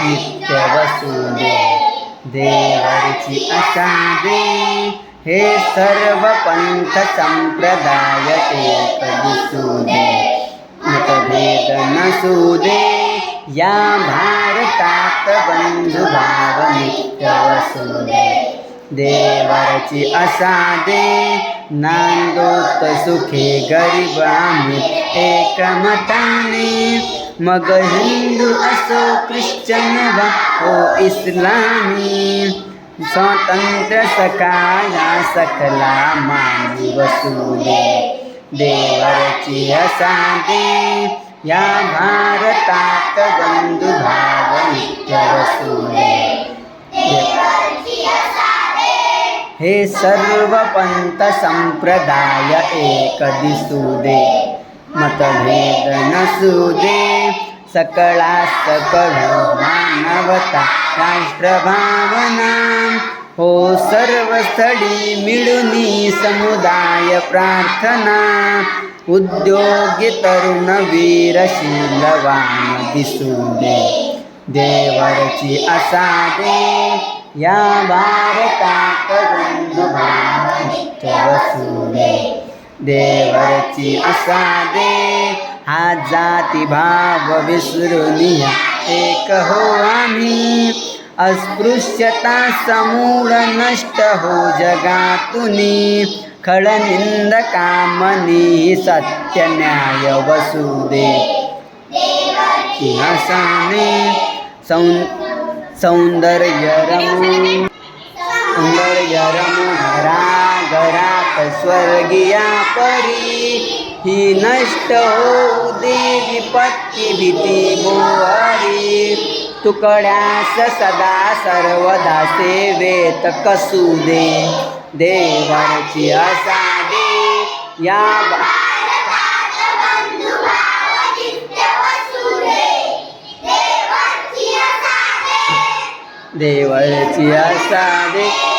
नित्य वसुदे देवरची असावे हे सर्व पंथ संप्रदाय एक दिसुदे मतभेद नसुदे या भारतात बंधुभाव नित्य वसुदे देवरची असादे। नांदोत सुखे गरीब आम्ही एकमताने। मग हिंदू असो ख्रिश्चन वा हो इस्लामी स्वातंत्र्य सकाळा सकला मानवी वसुदे देवरची असादे या भारतात बंधुभाव नित्य वसुदे हे सर्व पंथ संप्रदाय एक दिसू दे. मतभेद नसुदे सकळा सकळ मानवता राष्ट्रभावना। हो सर्व स्थळी समुदाय प्रार्थना। उद्योगी तरुण वीरशीलवान दिसुदे। देवरची असा दे या भारतात बंधुभाव वसुदे। देवरची असादे हा जाती भाव विसरून या एक हो आम्ही. अस्पृश्यता समूळ नष्ट हो जगातुनी. खळनिंद कामनी सत्य न्याय वसुदे इतिहासाने सौ सौंदर्य रमू. सौंदर्य रमुहरा घरात स्वर्गीया परी ही नष्ट होऊ दे विपत्ती भीती बोवारी. तुकड्यास सदा सर्वदा सेवेत कसू दे देवाची असा दे या बा- देवळची असा दे